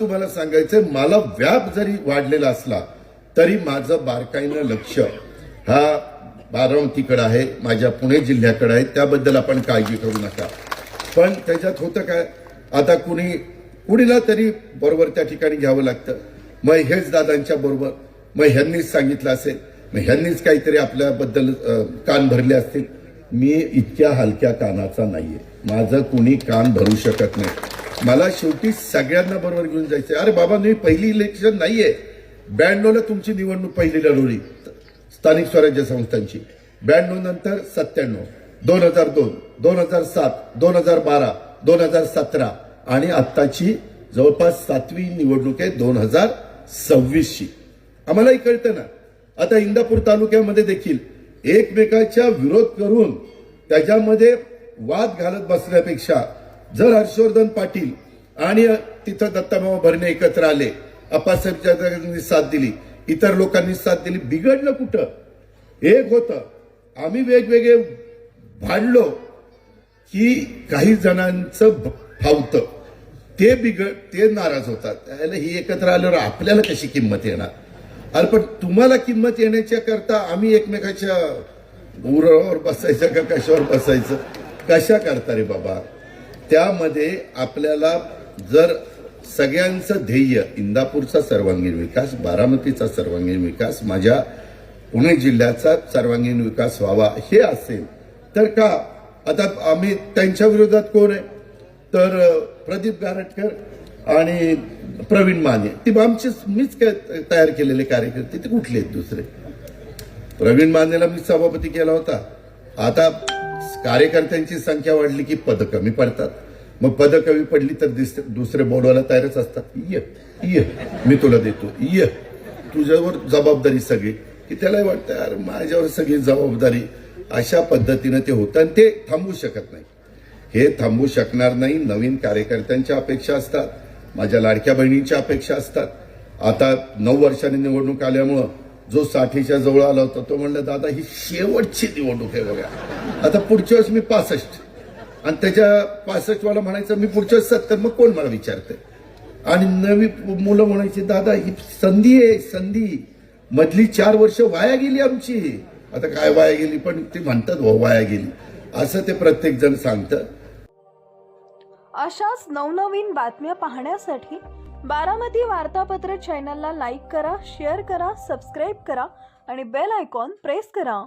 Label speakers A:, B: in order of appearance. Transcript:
A: तुम्हाला सांगायचंय मला व्याप जरी वाढलेला असला तरी माझं बारकाईनं लक्ष हा बारामतीकडे आहे माझ्या पुणे जिल्ह्याकडे आहे त्याबद्दल आपण काळजी करू नका. पण त्याच्यात होतं काय आता कुणी कुणीला तरी बरोबर त्या ठिकाणी घ्यावं लागतं. मग हेच दादांच्या बरोबर मग ह्यांनीच सांगितलं असेल मग ह्यांनीच काहीतरी आपल्याबद्दल कान भरले असतील. मी इतक्या हलक्या कानाचा नाहीये. माझं कुणी कान भरू शकत नाही. मला शेवटी सगळ्यांना बरोबर घेऊन जायचं अरे बाबा तुम्ही पहिली इलेक्शन नाहीये. ब्याण्णवला तुमची निवडणूक पहिली लढवली. स्थानिक स्वराज्य संस्थांची. ब्याण्णव नंतर सत्त्याण्णव. दोन हजार दोन दोन हजार सात दोन हजार बारा दोन हजार सतरा. आणि आत्ताची जवळपास सातवी निवडणूक आहे दोन हजार सव्वीसची. आम्हालाही कळतं ना? आता इंदापूर तालुक्यामध्ये देखील एकमेकाच्या विरोध करून त्याच्यामध्ये वाद घालत बसण्यापेक्षा जर हर्षवर्धन पाटील आणि तिथं दत्ताभाऊ भरणे एकत्र आले अप्पासाहेब साथ दिली इतर लोकांनी साथ दिली बिघडलं कुठं? एक होतं आम्ही वेगवेगळे भांडलो की काही जणांचं भ- फावतं ते बिघड ते नाराज होतात. त्याला ही एकत्र आल्यावर आपल्याला कशी किंमत येणार? अरे पण तुम्हाला किंमत येण्याच्या करता आम्ही एकमेकाच्या उरळावर बसायचं का कशावर बसायचं? कशा करता रे बाबा? त्यामध्ये आपल्याला जर सगळ्यांचं ध्येय इंदापूरचा सर्वांगीण विकास बारामतीचा सर्वांगीण विकास माझ्या पुणे जिल्ह्याचा सर्वांगीण विकास व्हावा हे असेल तर का? आता आम्ही त्यांच्या विरोधात कोण आहे? तर प्रदीप गारटकर आणि प्रवीण माने. ती आमचे मीच तयार केलेले कार्यकर्ते ते कुठले आहेत दुसरे? प्रवीण मानेला मी सभापती केला होता. आता कार्यकर्त्यांची संख्या वाढली की पद कमी पडतात. मग पद कमी पडली तर दिसते दुसरे बोलवायला तयारच असतात. ये ये मी तुला देतो. ये. तुझ्यावर जबाबदारी सगळी. की त्याला वाटतं यार माझ्यावर सगळी जबाबदारी. अशा पद्धतीनं ते होतं आणि ते थांबू शकत नाही. हे थांबू शकणार नाही. नवीन कार्यकर्त्यांच्या अपेक्षा असतात. माझ्या लाडक्या बहिणींच्या अपेक्षा असतात. आता नऊ वर्षांनी निवडणूक आल्यामुळं जो साठीच्या जवळ आला होता तो म्हणला दादा ही शेवटची निवडणूक आहे बघा. आता पुढच्या वेळेस मी पासष्ट. आणि त्याच्या पासष्ट वाला म्हणायचं मी पुढच्या सत्तर मग कोण मला विचारतंय आणि नवी मुलं म्हणायची दादा ही संधी आहे संधी. मधली चार वर्ष वाया गेली आमची. आता काय वाया गेली? पण ते म्हणतात हो, वाया गेली. असं ते प्रत्येक जण सांगत.
B: अशाच नवनवीन बातम्या पाहण्यासाठी बारामती वार्तापत्र चॅनलला लाईक करा शेअर करा सबस्क्राईब करा आणि बेल आयकॉन प्रेस करा.